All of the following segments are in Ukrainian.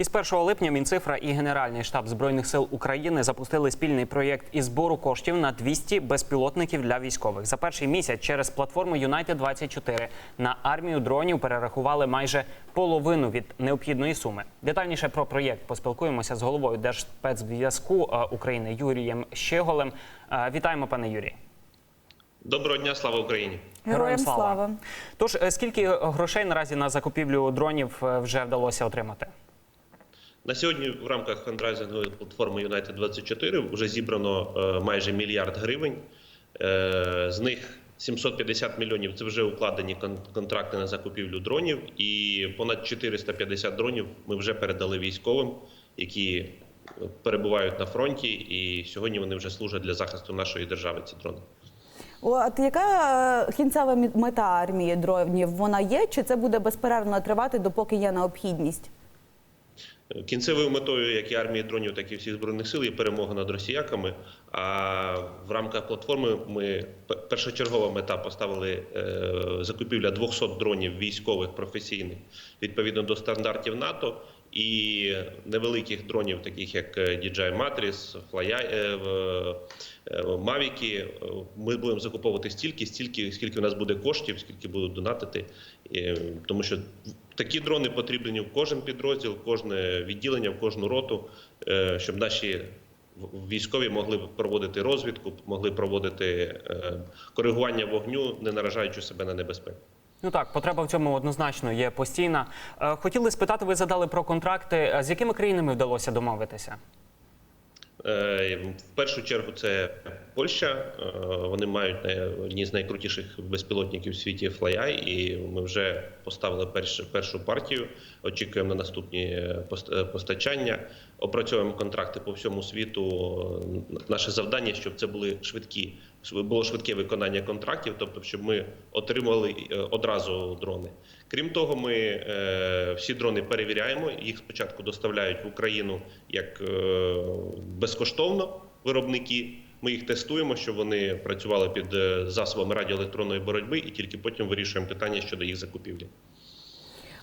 Із 1 липня Мінцифра і Генеральний штаб збройних сил України запустили спільний проєкт із збору коштів на 200 безпілотників для військових. За перший місяць через платформу United 24 на армію дронів перерахували майже половину від необхідної суми. Детальніше про проєкт поспілкуємося з головою Держспецзв'язку е, України Юрієм Щеголем. Е, Вітаємо, пане Юрій. Доброго дня, слава Україні! Героям слава. Тож е, скільки грошей наразі на закупівлю дронів вже вдалося отримати? На сьогодні в рамках фандрайзингової платформи United 24 вже зібрано е, майже мільярд гривень. Е, З них 750 мільйонів це вже укладені кон- контракти на закупівлю дронів, і понад 450 дронів ми вже передали військовим, які перебувають на фронті, і сьогодні вони вже служать для захисту нашої держави. Ці дрони. От яка е, кінцева мета армії дронів? Вона є, чи це буде безперервно тривати, допоки є необхідність? Кінцевою метою як і армії дронів, так і всіх збройних сил є перемога над росіяками. А в рамках платформи ми першочергова мета поставили е, закупівля 200 дронів військових професійних відповідно до стандартів НАТО. І невеликих дронів, таких як DJI Matrix, в- Mavic, ми будемо закуповувати стільки, стільки, скільки у нас буде коштів, скільки будуть донатити. Е, Тому що такі дрони потрібні в кожен підрозділ, в кожне відділення, в кожну роту, е, щоб наші військові могли проводити розвідку, могли проводити е, коригування вогню, не наражаючи себе на небезпеку. Ну так, потреба в цьому однозначно є постійна. Е, Хотіли спитати, ви задали про контракти. З якими країнами вдалося домовитися? Е, В першу чергу це Польща. Е, Вони мають одні з найкрутіших безпілотників в світі FlyEye, і ми вже поставили першу, першу партію. Очікуємо на наступні е, постачання. Опрацьовуємо контракти по всьому світу. Наше завдання, щоб це були швидкі, було швидке виконання контрактів, тобто, щоб ми отримали е, одразу дрони. Крім того, ми е, всі дрони перевіряємо. Їх спочатку доставляють в Україну як е, безкоштовно виробники. Ми їх тестуємо, щоб вони працювали під засобами радіоелектронної боротьби, і тільки потім вирішуємо питання щодо їх закупівлі.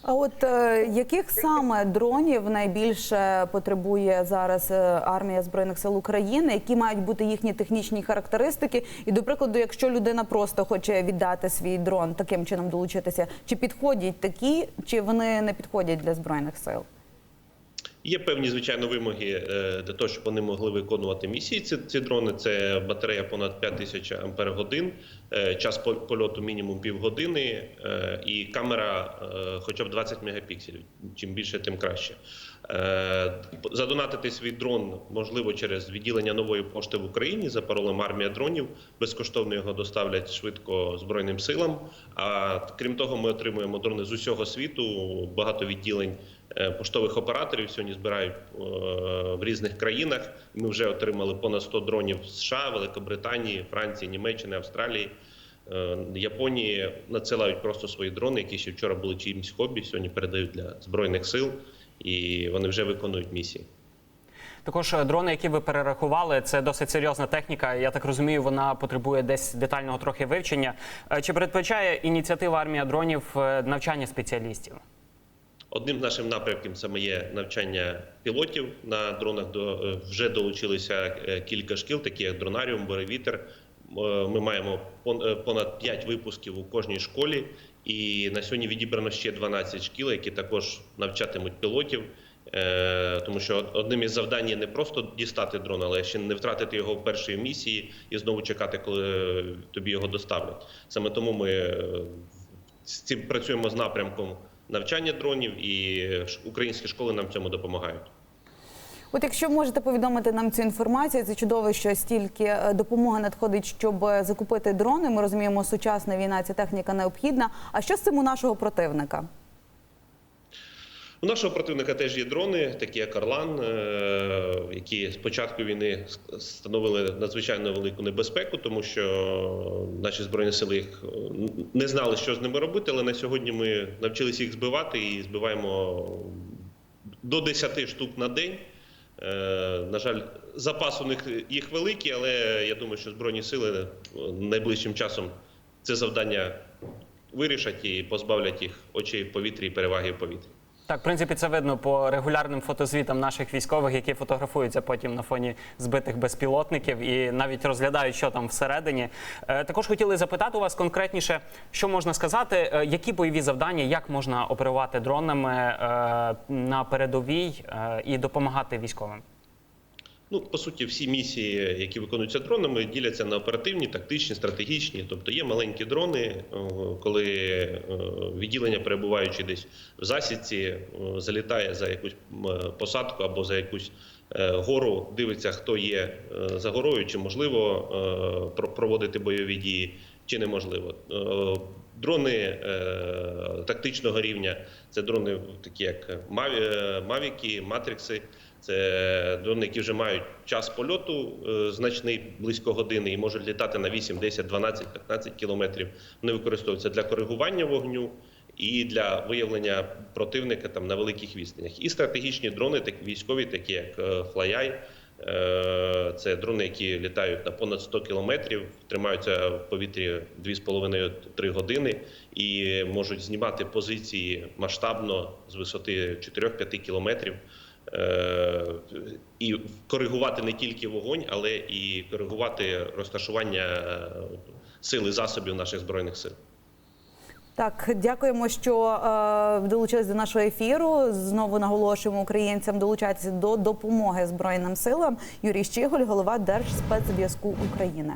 А от е, яких саме дронів найбільше потребує зараз е, армія збройних сил України? Які мають бути їхні технічні характеристики? І до прикладу, якщо людина просто хоче віддати свій дрон, таким чином долучитися, чи підходять такі, чи вони не підходять для збройних сил? Є певні звичайно вимоги е, для того, щоб вони могли виконувати місії. Ці, ці дрони це батарея понад 5000 ампер годин, е, час польоту мінімум півгодини е, і камера хоча б 20 мегапікселів. Чим більше, тим краще. Задонатити свій дрон можливо через відділення нової пошти в Україні за паролем армія дронів. Безкоштовно його доставлять швидко збройним силам. А крім того, ми отримуємо дрони з усього світу. Багато відділень поштових операторів сьогодні збирають е, в різних країнах. Ми вже отримали понад 100 дронів з США, Великобританії, Франції, Німеччини, Австралії. Е, Японії надсилають просто свої дрони, які ще вчора були чиїмсь хобі, сьогодні передають для збройних сил, і вони вже виконують місії. Також е, дрони, які ви перерахували, це досить серйозна техніка. Я так розумію, вона потребує десь детального трохи вивчення. Е, Чи передбачає ініціатива армія дронів е, навчання спеціалістів? Одним з наших напрямків саме є навчання пілотів на дронах. До е, вже долучилися е, кілька шкіл, такі як дронаріум, Боревітер. Е, Ми маємо понад 5 випусків у кожній школі, і на сьогодні відібрано ще 12 шкіл, які також навчатимуть пілотів. Тому що одним із завдань є не просто дістати дрон, але ще не втратити його в першій місії і знову чекати, коли тобі його доставлять. Саме тому ми з цим працюємо з напрямком навчання дронів, і українські школи нам в цьому допомагають. От якщо можете повідомити нам цю інформацію, це чудово, що стільки е, допомоги надходить, щоб е, закупити дрони. Ми розуміємо, сучасна війна, ця техніка необхідна. А що з цим у нашого противника? У нашого противника теж є дрони, такі як Орлан, е, які з початку війни становили надзвичайно велику небезпеку, тому що наші збройні сили їх е, не знали, що з ними робити. Але на сьогодні ми навчилися їх збивати і збиваємо до 10 штук на день. Е, На жаль, запас у них їх великий, але я думаю, що збройні сили найближчим часом це завдання вирішать і позбавлять їх очей в повітрі і переваги в повітрі. Так, в принципі, це видно по регулярним фотозвітам наших військових, які фотографуються потім на фоні збитих безпілотників і навіть розглядають, що там всередині. Е, Також хотіли запитати у вас конкретніше, що можна сказати, е, які бойові завдання, як можна оперувати дронами е, на передовій і допомагати військовим? Ну, по суті, всі місії, які виконуються дронами, діляться на оперативні, тактичні, стратегічні. Тобто є маленькі дрони, коли е, відділення, перебуваючи десь в засідці, е, залітає за якусь посадку або за якусь е, гору, дивиться, хто є е, за горою, чи можливо е, про- проводити бойові дії, чи неможливо. Е, Дрони е, тактичного рівня це дрони такі, як Маві, е, Мавіки, Матрикси. Це дрони, які вже мають час польоту е, значний близько години і можуть літати на 8, 10, 12, 15 кілометрів. Вони використовуються для коригування вогню і для виявлення противника там на великих відстанях. І стратегічні дрони, такі військові, такі як е, Флаяй. Е, Це дрони, які літають на понад 100 кілометрів, тримаються в повітрі 2,5-3 години і можуть знімати позиції масштабно з висоти 4-5 кілометрів. Е, І коригувати не тільки вогонь, але і коригувати розташування е, сил і засобів наших збройних сил. Так, дякуємо, що е, долучились до нашого ефіру. Знову наголошуємо українцям долучатися до допомоги Збройним силам. Юрій Щиголь, голова Держспецзв'язку України.